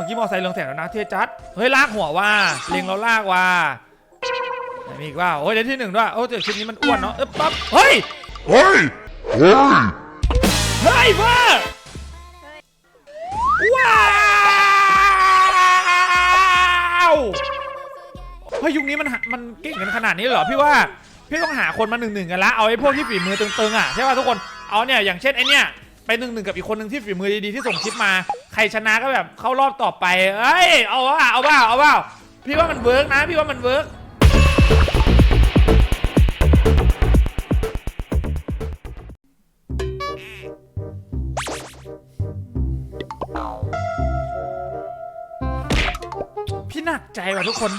มื่อกี้มอไซค์เรืองแสงแล้วนะเทจัด เฮ้ยลากหัวว่าเล็งเราลากว่าไหนมีอีกว่าโอ้ยเดี๋ยวที่หนึ่งด้วยโอ้ยแต่ชุดนี้มันอ้วนเนาะเอ๊ะปั๊บเฮ้ย Hey! Hey! เฮ้ยพ่อว้าวเฮ้ยยุคนี้มันหามันเก่งกันขนาดนี้เลยเหรอพี่ว่าพี่ต้องหาคนมาหนึ่งหนึ่งกันละเอาไอ้พวกที่ฝีมือตึงๆอะใช่ป่ะทุกคนเอาเนี่ยอย่างเช่นไอ้เนี่ย ไปหนึ่งหนึ่งกับอีกคนหนึ่งที่ฝีมือดีๆที่ส่งคลิปมา ใครชนะก็แบบเข้ารอบต่อไป เอ้ย เอาว่าเอาว่าเอาว่าพี่ว่ามันเวิร์กนะ พี่ว่ามันเวิร์กพี่หนักใจว่ะทุกคน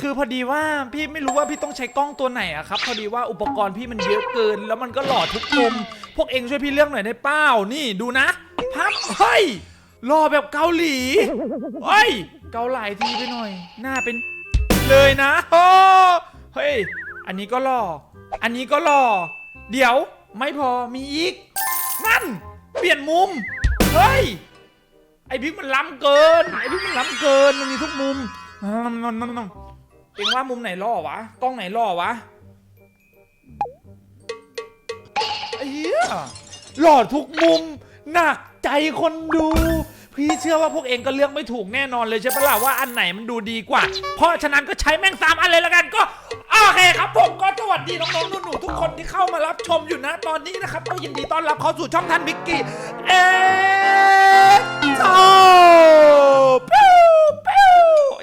คือพอดีว่าพี่ไม่รู้ว่าพี่ต้องใช้กล้องตัวไหนอะครับ พอดีว่าอุปกรณ์พี่มันเยอะเกิน แล้วมันก็หล่อทุกมุมพวกเองช่วยพี่เลือกหน่อยได้เปล่านี่ดูนะพับเฮ้ยหล่อแบบเกาหลีเฮ้ยเกาหลายทีไปหน่อย หน้าเป็นเลยนะเฮ้ยอันนี้ก็หล่ออันนี้ก็หล่อเดี๋ยวไม่พอมีอีก นั่น เปลี่ยนมุมเฮ้ยไอพิกมันล้ำเกินไอพิกมันล้ำเกินมันมีทุกมุมนั่นนั่นนั่นนั่น เองว่ามุมไหนล่อวะกล้องไหนล่อวะไอ้เหี้ยหล่อทุกมุม หนักใจคนดู พี่เชื่อว่าพวกเองก็เลือกไม่ถูกแน่นอนเลยใช่ปะล่ะว่าอันไหนมันดูดีกว่า เพราะฉะนั้นก็ใช้แม่งสามอันเลยละกันก็โอเคครับผมก็สวัสดีน้องๆหนูๆทุกคนที่เข้ามารับชมอยู่นะตอนนี้นะครับก็ยินดีต้อนรับเข้าสู่ช่องท่านบิกกี้เอโตปิ้วปิ้วไ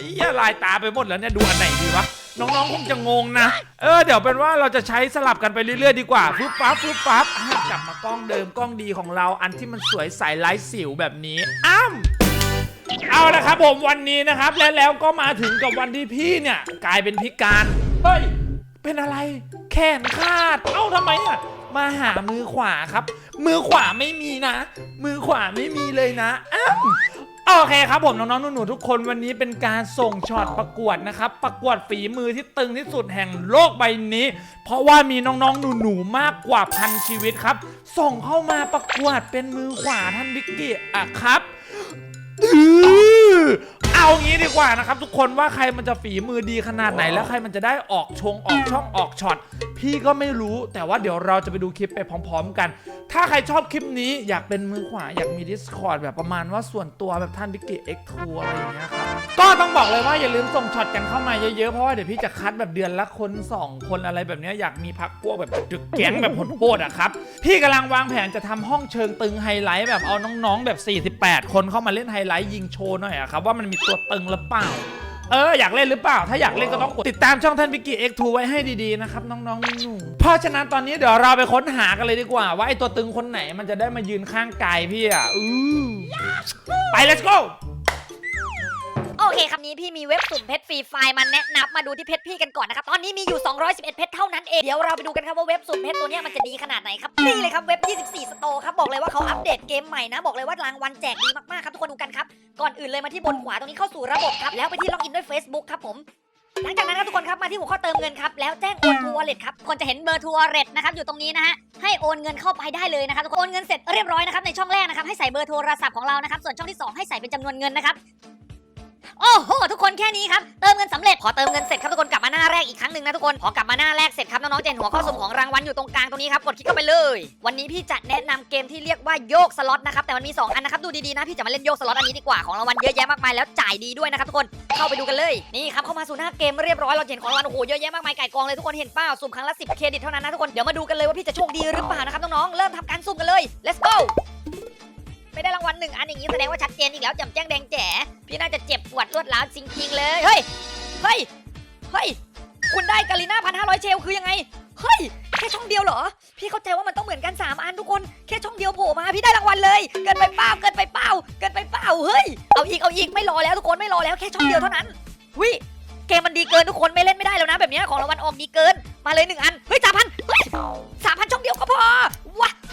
อ้เหี้ยลายตาไปหมดแล้วเนี่ยดูอันไหนดีวะน้องๆคงจะงงนะ เออเดี๋ยวเป็นว่าเราจะใช้สลับกันไปเรื่อยๆดีกว่าฟึบปั๊บฟึบปั๊บอะกลับมากล้องเดิมกล้องดีของเราอันที่มันสวยใสไร้สิวแบบนี้อ้ำเอาละครับผมวันนี้นะครับและแล้วก็มาถึงกับวันที่พี่เนี่ยกลายเป็นพิการ เฮ้ย เป็นอะไร แขนขาด เอ้าทำไมอะ มาหามือขวาครับ มือขวาไม่มีนะ มือขวาไม่มีเลยนะอ้าว โอเคครับผมน้องๆหนูๆทุกคนวันนี้เป็นการส่งช็อตประกวดนะครับ ประกวดฝีมือที่ตึงที่สุดแห่งโลกใบนี้ เพราะว่ามีน้องๆหนูๆมากกว่าพันชีวิตครับ ส่งเข้ามาประกวดเป็นมือขวาท่านบิ๊กกี้อะครับ เอางี้ดีกว่านะครับทุกคนว่าใครมันจะฝีมือดีขนาดไหน แล้วใครมันจะได้ออกชงออกช่องออกช็อตพี่ก็ไม่รู้แต่ว่าเดี๋ยวเราจะไปดูคลิปไปพร้อม ๆ กัน ถ้าใครชอบคลิปนี้อยากเป็นมือขวาอยากมี Discord แบบประมาณว่าส่วนตัวแบบท่านบิกกี้เอ็กทัวอะไรอย่างเงี้ยครับก็ต้องบอกเลยว่าอย่าลืมส่งช็อตกันเข้ามาเยอะๆเพราะว่าเดี๋ยวพี่จะคัดแบบเดือนละคน2คนอะไรแบบเนี้ยอยากมีพักพวกแบบดึกแก๊งแบบโหดๆอะครับพี่กำลังวางแผนจะทำห้องเชิงตึงไฮไลท์แบบเอาน้องๆแบบ 48 คนเข้ามาเล่นไฮไลท์ยิงโชว์หน่อยอะครับว่ามันมีตัวตึงหรือเปล่า เอออยากเล่นหรือเปล่า ถ้าอยากเล่นก็ต้องกดติดตามช่องท่านพิกกี้ X2 ไว้ให้ดีๆนะครับน้องๆหนูๆเพราะฉะนั้นตอนนี้เดี๋ยวเราไปค้นหากันเลยดีกว่า ว่าไอตัวตึงคนไหนมันจะได้มายืนข้างกายพี่อะอู้ไป let's go โอเคครับนี้พี่มีเว็บสุ่มเพชรฟรีไฟล์มาแนะนำมาดูที่เพชรพี่กันก่อนนะครับตอนนี้มีอยู่ 211 เพชรเท่านั้นเองเดี๋ยวเราไปดูกันครับว่าเว็บสุ่มเพชรตัวนี้มันจะดีขนาดไหนครับนี่เลยครับเว็บ 24 สโตร์ครับบอกเลยว่าเขาอัปเดตเกมใหม่นะบอกเลยว่ารางวัลแจกดีมากๆครับทุกคนดูกันครับก่อนอื่นเลยมาที่บนขวาตรงนี้เข้าสู่ระบบครับแล้วไปที่ล็อกอินด้วย Facebook ครับผมหลังจากนั้นครับทุกคนครับมาที่หัวข้อเติมเงินครับแล้วแจ้งโอนทัวร์เลทครับคนจะเห็นเบอร์ทัวร์เลทนะครับอยู่ตรงนี้นะฮะให้โอนเงินเข้าไปได้เลยนะครับทุกคนโอนเงินเสร็จเรียบร้อยนะครับในช่องแรกนะครับให้ใส่เบอร์โทรศัพท์ของเรานะครับส่วนช่องที่สองให้ใส่เป็นจำนวนเงินนะครับ โอ้โหทุกคนแค่นี้ครับเติมเงินสำเร็จพอเติมเงินเสร็จครับทุกคนกลับมาหน้าแรกอีกครั้งหนึ่งนะทุกคนพอกลับมาหน้าแรกเสร็จครับน้องๆจะเห็นหัวข้อสุ่มของรางวัลอยู่ตรงกลางตรงนี้ครับกดคลิกเข้าไปเลย วันนี้พี่จะแนะนำเกมที่เรียกว่าโยกสล็อตนะครับแต่มันมีสองอันนะครับดูดีๆนะพี่จะมาเล่นโยกสล็อตอันนี้ดีกว่าของรางวัลเยอะแยะมากมายแล้วจ่ายดีด้วยนะครับทุกคนเข้าไปดูกันเลยนี่ครับเข้ามาสู่หน้าเกมเรียบร้อยเราเห็นของรางวัลโอ้โหเยอะแยะมากมายไก่กองเลยทุกคนเห็นเปล่าสุ่มครั้งละ10เครดิตเท่านั้นนะทุกคนเดี๋ยวมาดูกันเลยว่าพี่จะโชคดีหรือเปล่านะครับน้องๆเริ่มทำการสุ่มกันเลย let's go ไม่ได้รางวัลหนึ่งอันอย่างนี้แสดงว่าชัดเจนอีกแล้วจำแจ้งแดงแจ๋ พี่น่าจะเจ็บปวดรวดร้าวจริงๆเลย เฮ้ย เฮ้ย เฮ้ย คุณได้กาลิน่าพันห้าร้อยเชลคือยังไง เฮ้ย แค่ช่องเดียวเหรอ พี่เข้าใจว่ามันต้องเหมือนกัน 3 อันทุกคน แค่ช่องเดียวโผล่มา พี่ได้รางวัลเลย เกินไปเปล่า เกินไปเปล่า เกินไปเปล่า เฮ้ย เอาอีก เอาอีก ไม่รอแล้วทุกคน ไม่รอแล้ว แค่ช่องเดียวเท่านั้นวิเกมมันดีเกินทุกคนไม่เล่นไม่ได้แล้วนะ แบบนี้ของรางวัลออกดีเกิน มาเลยหนึ่งอัน เฮ้ยสามพันเฮ้ยสามพันช่องเดียวก็พอ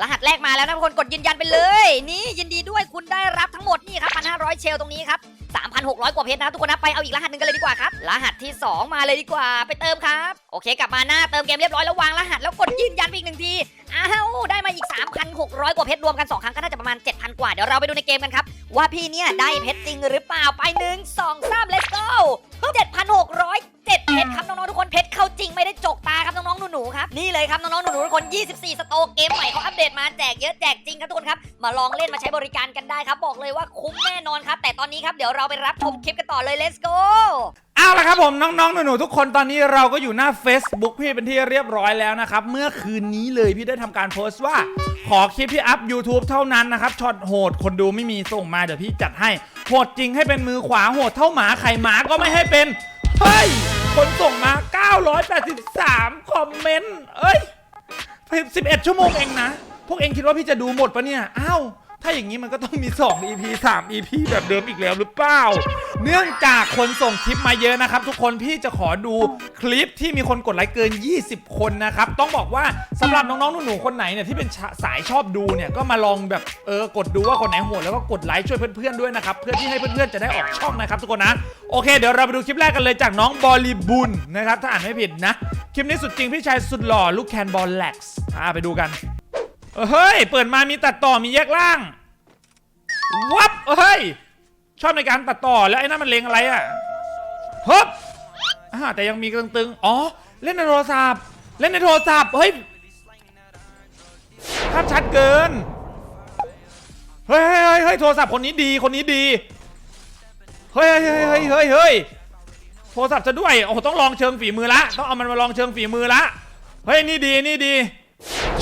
รหัสแรกมาแล้วนะทุกคนกดยืนยันไปเลย นี่ยินดีด้วยคุณได้รับทั้งหมดนี่ครับ1,500 เชลตรงนี้ครับ 3,600 กว่าเพชรนะทุกคนนะไปเอาอีกรหัสหนึ่งกันเลยดีกว่าครับรหัสที่ 2 มาเลยดีกว่าไปเติมครับโอเค กลับมาหน้าเติมเกมเรียบร้อยแล้ววางรหัสแล้วกดยืนยันอีกหนึ่งทีอ้าวได้มาอีก 3,600 กว่าเพชรรวมกัน 2 ครั้งก็น่าจะประมาณ 7,000 กว่าเดี๋ยวเราไปดูในเกมกันครับ ว่าพี่เนี่ยได้เพชรจริงหรือเปล่าไปหนึ่งสองสาม let's go 7,600 7เพชรครับน้องๆทุกคนเพชรเข้าจริงไม่ได้จกตาครับน้องๆหนูๆครับนี่เลยครับน้องๆหนูๆทุกคน 24 สโตเกมใหม่เขาอัปเดตมาแจกเยอะแจกจริงครับทุกคนครับมาลองเล่นมาใช้บริการกันได้ครับบอกเลยว่าคุ้มแน่นอนครับแต่ตอนนี้ครับเดี๋ยวเราไปรับชมคลิปกันต่อเลย let's go เอาละครับผมน้องๆ หนูๆทุกคนตอนนี้เราก็อยู่หน้า Facebook พี่เป็นที่เรียบร้อยแล้วนะครับ เมื่อคืนนี้เลยพี่ได้ทำการโพสต์ว่า ขอคลิปที่อัพ YouTube เท่านั้นนะครับช็อตโหดคนดูไม่มีส่งมาเดี๋ยวพี่จัดให้โหดจริงให้เป็นมือขวาโหดเท่าหมาไข่หมาก็ไม่ให้เป็น เฮ้ย คนส่งมา 983 คอมเมนต์ เอ้ย11 ชั่วโมงเองนะ พวกเองคิดว่าพี่จะดูหมดปะเนี่ย อ้าว ถ้าอย่างนี้มันก็ต้องมี 2 EP 3 EP แบบเดิมอีกแล้วหรือเปล่า เนื่องจากคนส่งคลิปมาเยอะนะครับ ทุกคนพี่จะขอดูคลิปที่มีคนกดไลค์เกิน 20 คนนะครับ ต้องบอกว่าสำหรับน้องๆหนูๆคนไหนเนี่ยที่เป็นสายชอบดูเนี่ยก็มาลองแบบเออกดดูว่าคนไหนโหดแล้วก็กดไลค์ช่วยเพื่อนๆด้วยนะครับเพื่อที่ให้เพื่อนๆจะได้ออกช่องนะครับทุกคนนะโอเคเดี๋ยวเราไปดูคลิปแรกกันเลยจากน้องบอลีบุญนะครับถ้าอ่านไม่ผิดนะคลิปนี้สุดจริงพี่ชายสุดหล่อลูกแคนบอลแล็กซ์อ่าไปดูกัน เออเฮ้ย เปิดมามีตัดต่อมีแยกล่าง วับเฮ้ย ชอบในการตัดต่อแล้วไอ้นั่นมันเลงอะไรอะฮึบอ่าแต่ยังมีตึงๆ อ๋อ เล่นในโทรศัพท์ เล่นในโทรศัพท์ เฮ้ย ภาพชัดเกิน เฮ้ยเฮ้ยเฮ้ยโทรศัพท์คนนี้ดี คนนี้ดี เฮ้ยเฮ้ยเฮ้ยเฮ้ยเฮ้ยโทรศัพท์จะด้วย โอ้โห ต้องลองเชิงฝีมือละ ต้องเอามันมาลองเชิงฝีมือละ เฮ้ย นี่ดี นี่ดี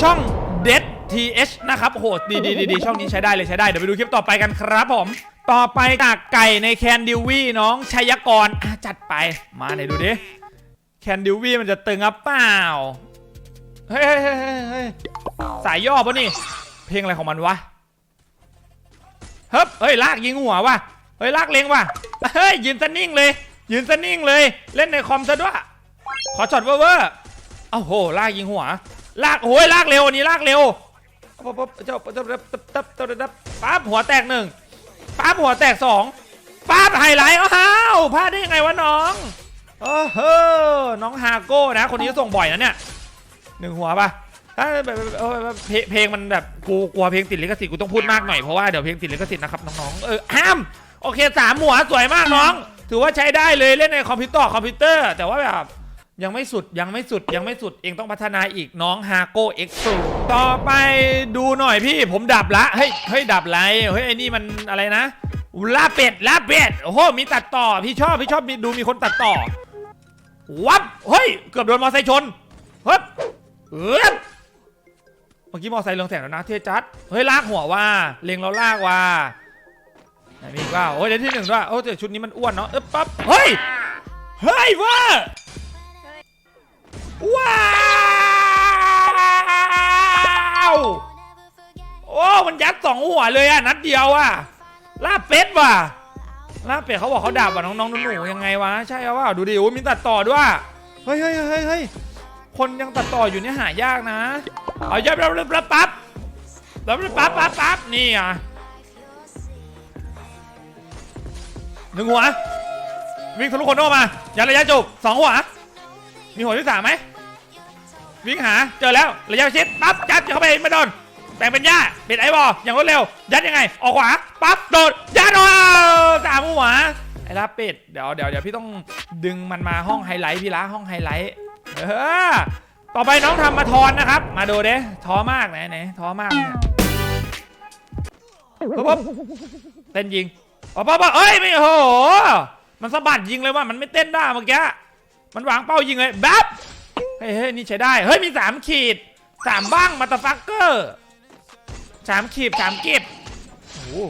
ช่อง d e a d TH นะครับโหดดีดีดีดีช่องนี้ใช้ได้เลยใช้ได้ เดี๋ยวไปดูคลิปต่อไปกันครับผม ต่อไปจากไก่ในแคนดิววี่น้องชัยกรอะจัดไปมาไหนดูดิแคนดิววี่มันจะตึงอะเปล่าเฮ้ยเฮ้ยเฮ้ยเฮ้ยสายย่อปะนี่ เพลงอะไรของมันวะเฮ้ยเฮ้ยลากยิงหัววะเฮ้ยลากเลงวะเฮ้ยยืนสนิ่งเลย ยืนสนิ่งเลย เล่นในคอมซะด้วยขอช็อตเวอร์เวอร์โอ้โหลากยิงหัวลากโอ้ยลากเร็วอันนี้ลากเร็ว ป๊บป๊บเจ้าปั๊บปั๊บปั๊บปั๊บปั๊บปั๊บปั๊บหัวแตกหนึ่งปั๊บหัวแตกสองปั๊บไฮไลท์อ้าวพลาดได้ยังไงวะน้องโอ้โหน้องฮาโก้นะ คนนี้ส่งบ่อยนะเนี่ยหนึ่งหัวปะถ้าแบบแบบเพลงเพลงมันแบบกูกลัวเพลงติดลิขสิทธิ์กูต้องพูดมากหน่อยเพราะว่าเดี๋ยวเพลงติดลิขสิทธิ์นะครับน้องๆเออห้ามโอเคสามหัวสวยมากน้อง ถือว่าใช้ได้เลยเล่นในคอมพิวเตอร์คอมพิวเตอร์ แต่ว่าแบบ ยังไม่สุดยังไม่สุดยังไม่สุดเองต้องพัฒนาอีกน้องฮาโก้เอ็กซ์ต่อไปดูหน่อยพี่ผมดับละเฮ้ยเฮ้ยดับไรเฮ้ยไอ้นี่มันอะไรนะลาเป็ดลาเป็ดโอ้โหมีตัดต่อพี่ชอบพี่ชอบดูมีคนตัดต่อวับเฮ้ยเกือบโดนมอไซค์ชนเฮ้ยเฮ้ยเมื่อกี้มอไซค์เรืองแสงแล้วนะเทจัดเฮ้ยลากหัวว่าเล็งเราลากว่าไหนมีอีกว่าโอ้ยเดี๋ยวที่หนึ่งด้วยโอ้ยแต่ชุดนี้มันอ้วนเนาะเอ๊ะปั๊บเฮ้ยเฮ้ยว่า ว้าวโอ้มันยัดสองหัวเลยอะนัดเดียวอะลาบเป็ดว่ะลาบเป็ดเขาบอกเขาด่าว่าน้องๆหนูๆยังไงวะใช่ว่าดูดิโอ้ยมีตัดต่อด้วยเฮ้ยเฮ้ยเฮ้ยเฮ้ยคนยังตัดต่ออยู่เนี่ยหายากนะเอายับรับรับปั๊บรับรับปั๊บปั๊บปั๊บนี่อะหนึ่งหัววิ่งทะลุคนโนมายันระยะจบสองหัวมีหัวที่สามไหม วิ่งหาเจอแล้วระยะประชิดปั๊บยัดเข้าไปไม่โดนแบ่งเป็นหญ้าเป็นไอ้บออย่างรวดเร็ว ยัดยังไง ออกขวาปั๊บโดดยัดออกสามหัวไอ้ลาเป็ดเดี๋ยวเดี๋ยวเดี๋ยวพี่ต้องดึงมันมาห้องไฮไลท์พี่ละห้องไฮไลท์เออต่อไปน้องทำมาทอนนะครับ มาดูเด้ท้อมากไหนไหนท้อมากเนี่ยปุ๊บปุ๊บเต้นยิงปั๊บปั๊บปั๊บเอ้ยไม่โหมันสะบัดยิงเลยว่ามันไม่เต้นได้เมื่อกี้มันวางเป้ายิงเลยแบบ เฮ้ยเฮ้ยนี่ใช้ได้ เฮ้ย มีสามขีดสามบ้างมาตาฟักเกอร์สามขีดสามกีบโอ้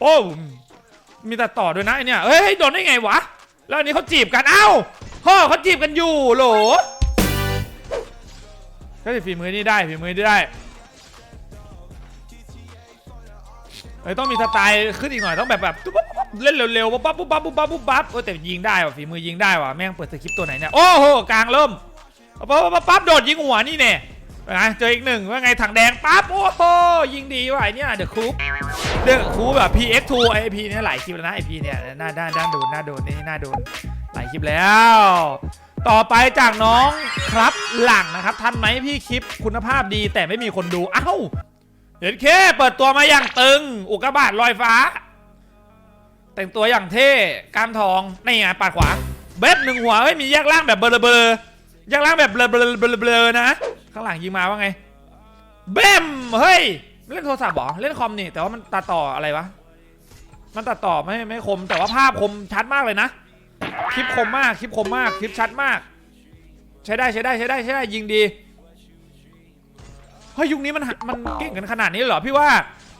โอ้มีตัดต่อด้วยนะไอเนี่ยเฮ้ยโดนได้ไงวะ แล้วอันนี้เขาจีบกันเอ้าพ่อเขาจีบกันอยู่โหลก็ฝีมือนี่ได้ฝีมือนี่ได้ เฮ้ยต้องมีสไตล์ขึ้นอีกหน่อยต้องแบบแบบปุ๊บปุ๊บปุ๊บเล่นเร็วๆปุ๊บปั๊บปุ๊บปั๊บปุ๊บปั๊บปุ๊บปั๊บเออแต่ยิงได้ว่ะฝีมือยิงได้ว่ะแม่งเปิดสคริปต์ตัวไหนเนี่ยโอ้โหกลางเริ่มปั๊บปั๊บปั๊บปั๊บโดดยิงหัวนี่เนี่ยนะเจออีกหนึ่งว่าไงถังแดงปั๊บโอ้โหยิงดีว่ะไอเนี่ยเดอะคูปเดอะคูปแบบ PX2 ไอพีเนี่ยหลายคลิปแล้วนะไอพีเนี่ยน่าน่าน่าโดนน่าโดนนี่น่าโดนหลายคลิปแล้ว ต่อไปจากน้องครับหลังนะครับทันไหมพี่คลิปคุณภาพดีแต่ไม่มีคนดูเอ้า เห็นเคเปิดตัวมาอย่างตึง อุกกาบาตลอยฟ้า แต่งตัวอย่างเท่กล้ามทองนี่ไงปาดขวา เบ็ดหนึ่งหัวเฮ้ยมีแยกล่างแบบเบลอเบลอแยกล่างแบบเบลอเบลอเบลอเบลนะ ข้างหลังยิงมาว่าไงเบมเฮ้ยเล่นโทรศัพท์เหรอเล่นคอมนี่แต่ว่ามันตัดต่ออะไรวะมันตัดต่อไม่ไม่คม แต่ว่าภาพคมชัดมากเลยนะคลิปคมมากคลิปคมมากคลิปชัดมาก ใช้ได้ใช้ได้ใช้ได้ใช้ได้ยิงดี เฮ้ยยุคนี้มันหามันเก่งกันขนาดนี้เลยเหรอพี่ว่า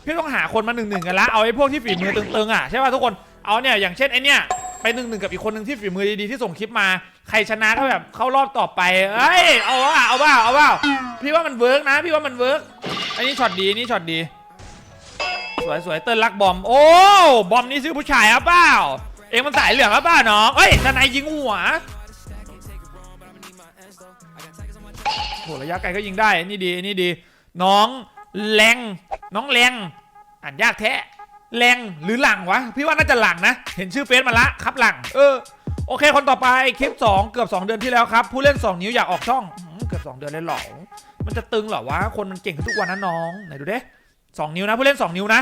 พี่ต้องหาคนมาหนึ่งหนึ่งกันละเอาไอ้พวกที่ฝีมือตึงๆอะใช่ป่ะทุกคนเอาเนี่ยอย่างเช่นไอ้เนี่ยไปหนึ่งหนึ่งกับอีกคนหนึ่งที่ฝีมือดีๆที่ส่งคลิปมา ใครชนะก็แบบเข้ารอบต่อไปเอ้ยเอาว่าเอาว่าเอาว่าพี่ว่ามันเวิร์กนะพี่ว่ามันเวิร์กอันนี้ช็อตดีนนี่ช็อตดี สวยสวยเติ้ลรักบอม โอ้บอมนี่ซื้อผู้ชายหรือเปล่า เองมันสายเหลืองหรือเปล่าน้องเอ้ยทนายยิงหัว โหระยะไกลก็ยิงได้นี่ดีนี่ดี น้องแรงน้องแรงอ่านยากแท้แรงหรือหลังวะ พี่ว่าน่าจะหลังนะ เห็นชื่อเฟซมาละครับหลัง เออ โอเคคนต่อไปคลิป 2 เกือบ 2 เดือนที่แล้วครับ ผู้เล่น 2 นิ้วอยากออกช่องเกือบ 2 เดือนเลยหรอมันจะตึงเหรอวะ คนมันเก่งขึ้นทุกวันนะน้องไหนดูดิสองนิ้วนะ ผู้เล่น 2 นิ้วนะ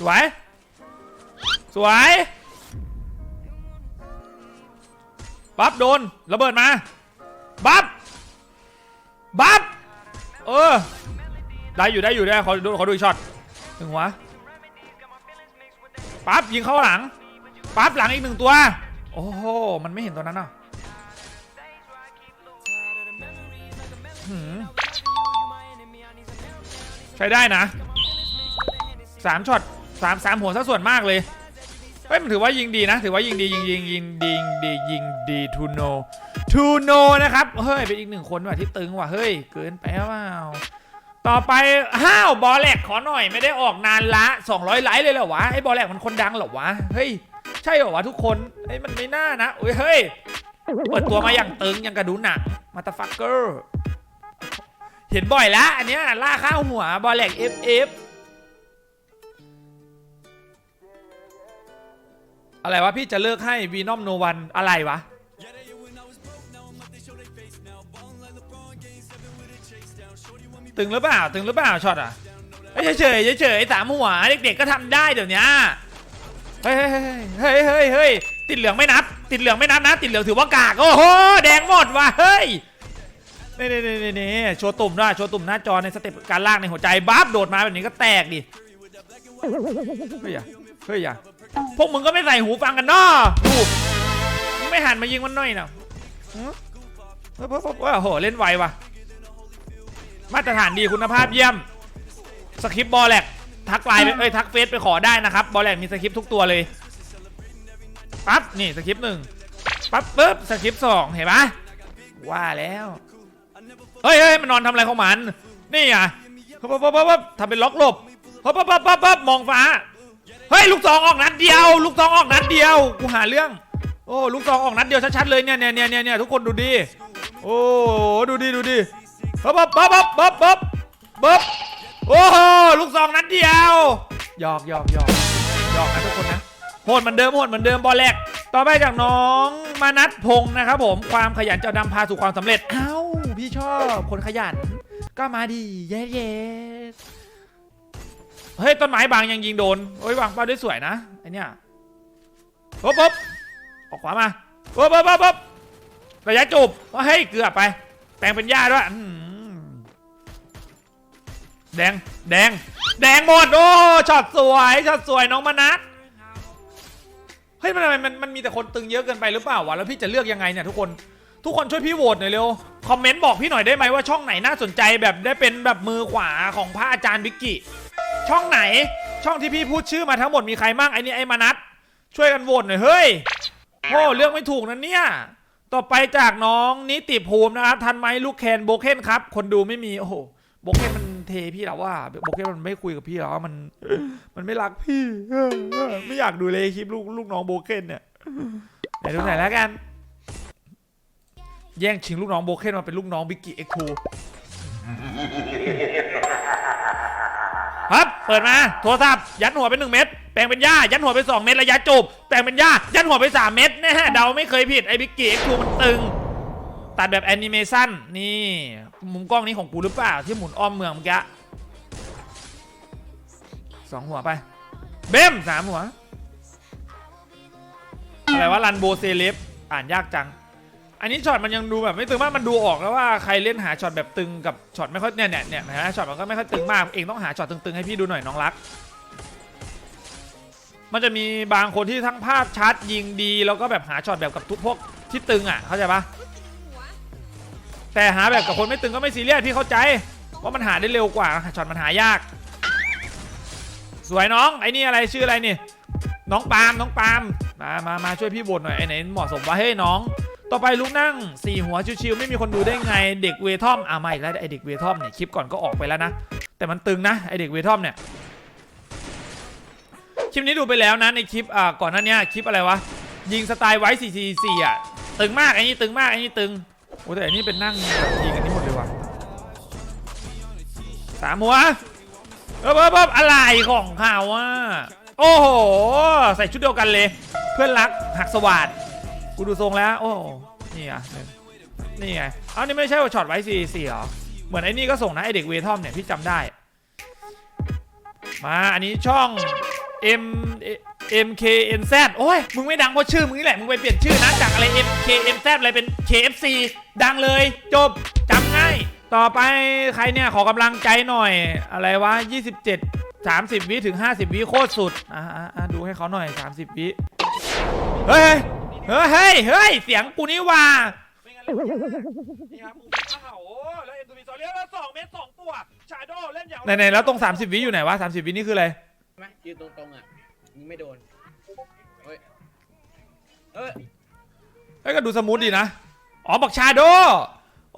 สวย สวยปั๊บโดนระเบิดมา บัฟบัฟเออ ได้อยู่ได้อยู่ได้ขอดูขอดูอีกช็อตถึงหัวปั๊บยิงเข้าหลังปั๊บหลังอีกหนึ่งตัว โอ้โห มันไม่เห็นตัวนั้นอะใช้ได้นะสามช็อตสามสามหัวซะส่วนมากเลย เฮ้ย มันถือว่ายิงดีนะ ถือว่ายิงดียิงยิงยิงดียิงดียิงดีทูโน ทูโนนะครับ เฮ้ย เป็นอีกหนึ่งคนว่ะที่ตึงว่ะ เฮ้ย เกินไปเปล่าต่อไปห้าวบอลแลกขอหน่อยไม่ได้ออกนานละ 200 ไลค์เลยเหรอวะไอ้บอลแลกมันคนดังเหรอวะ เฮ้ย ใช่เหรอวะทุกคนเฮ้มันไม่น่านะเฮ้ยเฮ้ยเปิดตัวมาอย่างตึงย่างกระดูหนังมาตาฟักเกอร์เห็นบ่อยละอันเนี้ยล่าข้าวหัวบอลแหลก FF อะไรวะพี่จะเลิกให้วีนอมโนวันอะไรวะ ตึงหรือเปล่าตึงหรือเปล่าช็อตอะเฮ้ยเฉยเฉยสามหัวเด็กๆก็ทำได้เดี๋ยวนี้เฮ้ยเฮ้ยเฮ้ยเฮ้ยเฮ้ยติดเหลืองไม่นับ ติดเหลืองไม่นับนะ ติดเหลืองถือว่ากากโอ้โหแดงหมดว่ะเฮ้ยนี่นี่นี่นี่โชว์ตุ่มด้วยโชว์ตุ่มหน้าจอในสเต็ปการลากในหัวใจบัฟโดดมาแบบนี้ก็แตกดิเฮ้ยอย่าเฮ้ยอย่าพวกมึงก็ไม่ใส่หูฟังกันเนาะดูไม่หันมายิงมันหน่อยเนาะเฮ้ยเฮ้ยเฮ้ยโอ้โหเล่นไวว่ะ มาตรฐานดีคุณภาพเยี่ยมสคริปต์บอลแลกทักไลน์ไปเอ้ยทักเฟซไปขอได้นะครับ บอลแลกมีสคริปต์ทุกตัวเลยปั๊บนี่สคริปต์หนึ่งปั๊บปึ๊บสคริปต์สองเห็นปะว่าแล้วเฮ้ยเฮ้ยมันนอนทำอะไรของมัน นี่อะปั๊บปั๊บปั๊บปั๊บทำเป็นล็อกหลบปั๊บปั๊บปั๊บปั๊บปั๊บมองฟ้าเฮ้ยลูกซองออกนัดเดียว ลูกซองออกนัดเดียวกูหาเรื่อง โอ้ลูกซองออกนัดเดียวชัดๆเลยเนี่ยเนี่ยเนี่ยเนี่ยเนี่ยทุกคนดูดิโอ้ดูดิดูดิปั๊ บปั๊บปั๊บปั๊บปั๊บปั๊บปั๊บโอ้โหลูกซองนัดเดียวหยอกหยอกหยอกหยอกนะทุกคนนะโหดเหมือนเดิมโหดเหมือนเดิมบอลแรกต่อไปจากน้องมานัทพงศ์นะครับผมความขยันจะนำพาสู่ความสำเร็จเอ้าพี่ชอบคนขยัน ก็มาดีเย้เย้เฮ้ยต้นไม้บางยังยิงโดนโอ้ยวางเป้าได้สวยนะไอเนี้ยปุ๊บปุ๊บออกขวามาปุ๊บปุ๊บปุ๊บปุ๊บระยะจูบว่าเฮ้ยเกือบไป แปลงเป็นหญ้าด้วยแดง แดง แดงหมด โอ้ ช็อตสวย ช็อตสวยน้องมนัสเฮ้ย มันทำไมมัน มันมีแต่คนตึงเยอะเกินไปหรือเปล่าวะ แล้วพี่จะเลือกยังไงเนี่ยทุกคน ทุกคนช่วยพี่โหวตหน่อยเร็ว คอมเมนต์บอกพี่หน่อยได้ไหมว่าช่องไหนน่าสนใจแบบได้เป็นแบบมือขวาของพระอาจารย์วิกกี้ ช่องไหน ช่องที่พี่พูดชื่อมาทั้งหมดมีใครมั่งไอ้นี่ไอ้มนัทช่วยกันโหวตหน่อยเฮ้ย โอ้เรื่องไม่ถูกนะเนี่ย ต่อไปจากน้องนิติภูมินะครับ ทันไหมลูกแคนโบเคนครับ คนดูไม่มีโอ้โหโบเคนมันเทพี่แล้วว่าโบเคนมันไม่คุยกับพี่แล้วมัน มันไม่รักพี่ ไม่อยากดูเลยคลิปลูกลูกน้องโบเคนเนี่ยไหนดูไหนแล้วกัน แย่งชิงลูกน้องโบเคนมาเป็นลูกน้องบิกกี้เอ็กทู เปิดมาโทรศัพท์ยัดหัวไปหนึ่งเม็ดแปลงเป็นหญ้ายัดหัวไปสองเม็ดระยะจูบแปลงเป็นหญ้ายัดหัวไปสามเม็ดแน่เดาไม่เคยผิดไอ้บิกกี้เอ็กทูมันตึง ตัดแบบแอนิเมชันนี่มุมกล้องนี้ของกูหรือเปล่าที่หมุนอ้อมเมืองเมื่อกี้สองหัวไปเบมสามหัวอะไรว่ารันโบเซเลฟอ่านยากจัง อันนี้ช็อตมันยังดูแบบไม่ตึงมากมันดูออกแล้วว่าใครเล่นหาช็อตแบบตึงกับช็อตไม่ค่อยเนี่ยเนี่ยเนี่ยนะช็อตมันก็ไม่ค่อยตึงมากเองต้องหาช็อตตึงๆให้พี่ดูหน่อยน้องรัก มันจะมีบางคนที่ทั้งภาพชัดยิงดีแล้วก็แบบหาช็อตแบบกับทุกพวกที่ตึงอะเข้าใจปะแต่หาแบบกับคนไม่ตึงก็ไม่ซีเรียสพี่เข้าใจว่ามันหาได้เร็วกว่าช็อตมันหายาก สวยน้องไอ้นี่อะไรชื่ออะไรนี่น้องปาล์มน้องปาล์มมามามาช่วยพี่บทหน่อยไอ้ไหนเหมาะสมวะเฮ้ยน้อง ต่อไปลุกนั่งสี่หัวชิวๆไม่มีคนดูได้ไงเด็กเวทอมอะมาอีกแล้วไอเด็กเวทอมเนี่ยคลิปก่อนก็ออกไปแล้วนะ แต่มันตึงนะไอเด็กเวทอมเนี่ยคลิปนี้ดูไปแล้วนะในคลิปอ่าก่อนหน้านี้คลิปอะไรวะยิงสไตล์ไว้4 4 4อะตึงมากไอ้นี่ตึงมากไอ้นี่ตึงโอ้แต่อันนี้เป็นนั่งยิงกันนี่หมดเลยว่ะสามหัวเอบเอบเอบอะไรของเขาวอะโอ้โห ใส่ชุดเดียวกันเลย เพื่อนรักหักสวัสด กูดูทรงแล้ว โอ้นี่อะนี่ไงเอานี่ไม่ใช่ว่าช็อตไว้สี่สี่หรอ เหมือนไอ้นี่ก็ส่งนะไอเด็กเวทอมเนี่ยพี่จำได้ มาอันนี้ช่อง M MKNZ โอ้ย มึงไม่ดังเพราะชื่อมึงนี่แหละ มึงไปเปลี่ยนชื่อนะจากอะไร MKNZ อะไรเป็น KFC ดังเลย จบจำง่าย ต่อไปใครเนี่ย ขอกำลังใจหน่อย อะไรวะ 27 30 วิถึง 50 วิโคตรสุด อะอะอะดูให้เขาหน่อย 30 วิ เฮ้ย เฮ้ยเฮ้ยเฮ้ยเสียงกูนี่ว่านี่ครับกูอ้าวโอ้แล้วเอ็นตูบีซอเลียแล้วสองเมตรสองตัวชาโดเล่นอย่างไหนๆแล้วตรง 30 วิอยู่ไหนวะ30 วินี่คืออะไรใช่ไหมยืนตรงๆอะมึงไม่โดนเฮ้ยเอ้ยเอ้ยก็ดูสมูทดีนะอ๋อบักชาโด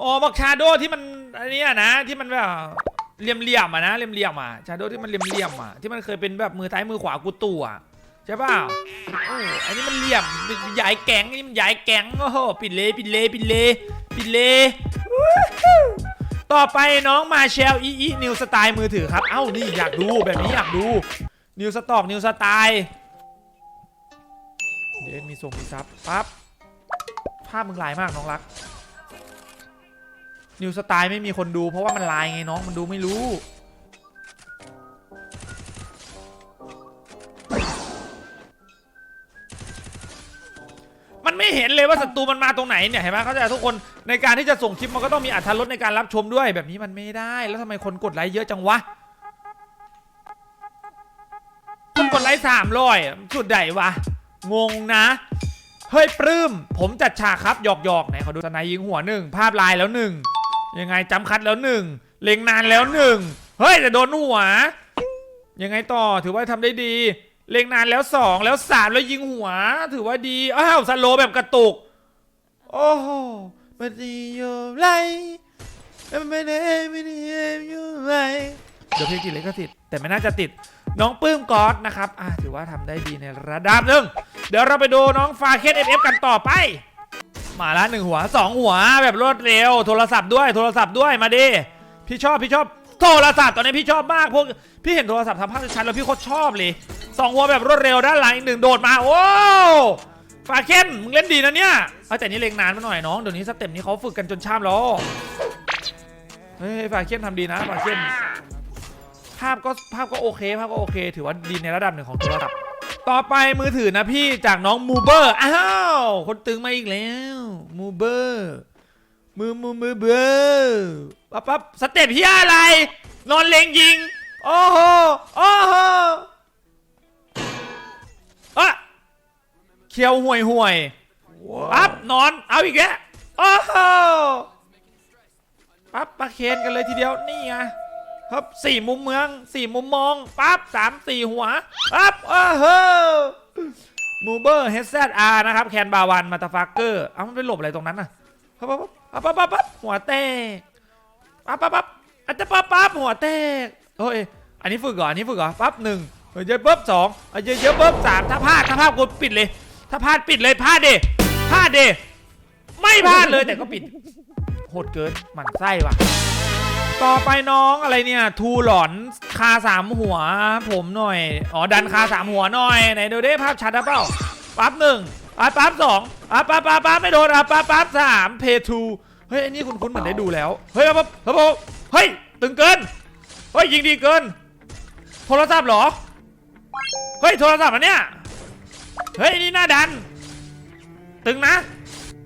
อ๋อบักชาโดที่มันอันเนี้ยนะที่มันแบบเหลี่ยมๆอะนะเหลี่ยมๆอะชาโดที่มันเหลี่ยมๆอะที่มันเคยเป็นแบบมือซ้ายมือขวากูตัวอะ ใช่ป่าโอ้อันนี้มันเหลี่ยมใหญ่แก๊งอันนี่มันใหญ่แก๊งโอ้โหปิดเลยปิดเลยปิดเลยปิดเลยต่อไปน้องมาเชลอีอีนิวสไตล์มือถือครับ เอ้านี่อยากดูแบบนี้อยากดูนิวสต็อกนิวสไตล์เดี๋ยวมีส่งมีซับปั๊บภาพมึงลายมากน้องรัก นิวสไตล์ไม่มีคนดูเพราะว่ามันลายไงน้องมันดูไม่รู้ ไม่เห็นเลยว่าศัตรูมันมาตรงไหนเนี่ยเห็นไหมเขาใจทุกคนในการที่จะส่งคลิปมันก็ต้องมีอัธรสในการรับชมด้วยแบบนี้มันไม่ได้ แล้วทำไมคนกดไลค์เยอะจังวะคนกดไลค์สามร้อยสุดใดวะงงนะเฮ้ยปลื้มผมจัดฉากครับหยอกหยอกไหนขอดูสนายยิงหัวหนึ่งภาพลายแล้วหนึ่งยังไงจำคัดแล้วหนึ่งเล็งนานแล้วหนึ่งเฮ้ยแต่โดนหัวยังไงต่อถือว่าทำได้ดี เล็งนานแล้วสองแล้วสามแล้วยิงหัว ถือว่าดี อ้าวสโลว์แบบกระตุก โอ้โหมันดีอยู่ไรไม่ได้ไม่ได้อยู่ไรเดี๋ยวเพลงติดเลยก็ติดแต่ไม่น่าจะติดน้องปื้มกอดนะครับอะถือว่าทำได้ดีในระดับหนึ่งเดี๋ยวเราไปดูน้องฟาเคนเอฟกันต่อไป มาละหนึ่งหัวสองหัวแบบรวดเร็ว โทรศัพท์ด้วยโทรศัพท์ด้วยมาดิพี่ชอบพี่ชอบโทรศัพท์ตอนนี้พี่ชอบมากพวกพี่เห็นโทรศัพท์ทำภาพชัดๆแล้วพี่โคตรชอบเลย สองหัวแบบรวดเร็วด้านหลังอีกหนึ่งโดดมาโอ้ฟาเคนมึงเล่นดีนะเนี่ยเอาแต่นี่เล็งนานมาหน่อยน้องเดี๋ยวนี้สเต็ปนี้เขาฝึกกันจนช่ำแล้วเฮ้ยฟาเคนทำดีนะฟาเคนภาพก็ภาพก็โอเคภาพก็โอเค ถือว่าดีในระดับหนึ่งของโทรศัพท์ต่อไปมือถือนะพี่จากน้องมูเบอร์อ้าวคนตึงมาอีกแล้วมูเบอร์มือมือมือเบอร์ปั๊บปั๊บสเต็ปเฮียอะไร นอนเลงยิง โอ้โหโอ้โห อะเคียวห่วยห่วยปั๊บนอน เอาอีกแล้วโอ้โหปั๊บปะเคนกันเลยทีเดียวนี่ไงครับสี่มุมเมืองสี่มุมมองปั๊บสามสี่หัวปั๊บเออเฮ้อมูเบอร์เฮดเซอาร์นะครับ แคนบาวันมาตาฟักเกอร์เอามันไปหลบอะไรตรงนั้นน่ะปั๊บปั๊บปั๊บปั๊บปั๊บปั๊บหัวแตกปั๊บปั๊บปั๊บอาจจะปั๊บปั๊บหัวแตกเฮ้ยอันนี้ฝึกเหรออันนี้ฝึกเหรอปั๊บหนึ่ง เฮ้ยเยอะปุ๊บสองเฮ้ยเยอะเยอะปุ๊บสามถ้าพลาดถ้าพลาดกูปิดเลย ถ้าพลาดปิดเลยพลาดเดพลาดเดไม่พลาดเลยแต่ก็ปิดโหดเกินหมั่นไส้ว่ะ ต่อไปน้องอะไรเนี่ย ทูหลอนคาสามหัว ผมหน่อย อ๋อดันคาสามหัวหน่อยไหนดูได้ภาพชัดนะเปล่าปั๊บหนึ่งอะปั๊บสองอะปั๊บปั๊บปั๊บไม่โดนอะปั๊บปั๊บสามเพทูเฮ้ยอันนี้คุณคุณเหมือนได้ดูแล้ว เฮ้ยปั๊บปั๊บปั๊บเฮ้ยตึงเกิน เฮ้ยยิงดีเกิน โทรศัพท์เหรอ เฮ้ยโทรศัพท์อันเนี้ยเฮ้ยนี่หน้าดัน ตึงนะ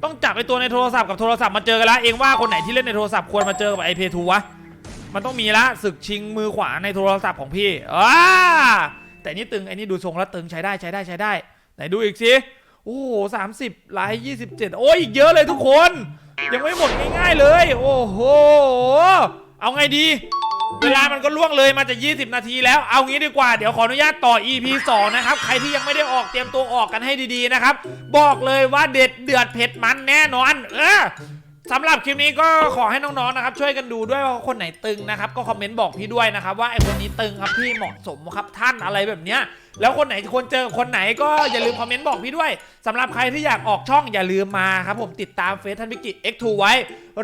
ต้องจับไอตัวในโทรศัพท์กับโทรศัพท์มาเจอกันล้วเองว่าคนไหนที่เล่นในโทรศัพท์ควรมาเจอกับไอเพทูวะมันต้องมีละศึกชิงมือขวาในโทรศัพท์ของพี่อ่าแต่นี่ตึงไอ้นี่ดูทรงแล้วตึงใช้ได้ใช้ได้ใช้ได้ ไหนดูอีกสิโอ้โหสามสิบไลท์ยี่สิบเจ็ดโอ้ยอีกเยอะเลยทุกคน ยังไม่หมดง่ายๆเลย โอ้โห เอาไงดี เวลามันก็ล่วงเลยมาจะ 20 นาทีแล้ว เอางี้ดีกว่า เดี๋ยวขออนุญาตต่อ EP 2 นะครับ ใครที่ยังไม่ได้ออกเตรียมตัวออกกันให้ดีๆนะครับ บอกเลยว่าเด็ดเดือดเผ็ดมันแน่นอน เออสำหรับคลิปนี้ก็ขอให้น้องๆนะครับ ช่วยกันดูด้วยว่าคนไหนตึงนะครับ ก็คอมเมนต์บอกพี่ด้วยนะครับ ว่าไอคนนี้ตึงครับพี่เหมาะสมครับท่านอะไรแบบเนี้ย แล้วคนไหนควรเจอคนไหนก็อย่าลืมคอมเมนต์บอกพี่ด้วยสำหรับใครที่อยากออกช่องอย่าลืมมาครับผมติดตามเฟซทันพิกิ X2 ไว้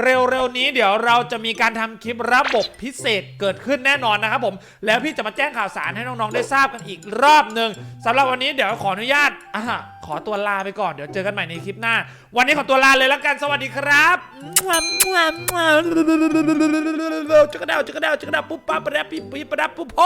เร็วๆนี้เดี๋ยวเราจะมีการทำคลิประบบพิเศษเกิดขึ้นแน่นอนนะครับผมแล้วพี่จะมาแจ้งข่าวสารให้น้องๆได้ทราบกันอีกรอบหนึ่งสำหรับวันนี้เดี๋ยวขออนุญาตอะขอตัวลาไปก่อนเดี๋ยวเจอกันใหม่ในคลิปหน้า วันนี้ขอตัวลาเลยแล้วกันสวัสดีครับจุกกระเดาจุกกระเดาจุกกระเดาปุ๊บปั๊บปะแรบปิ๊บปิ๊บปะดับปุ๊บโพ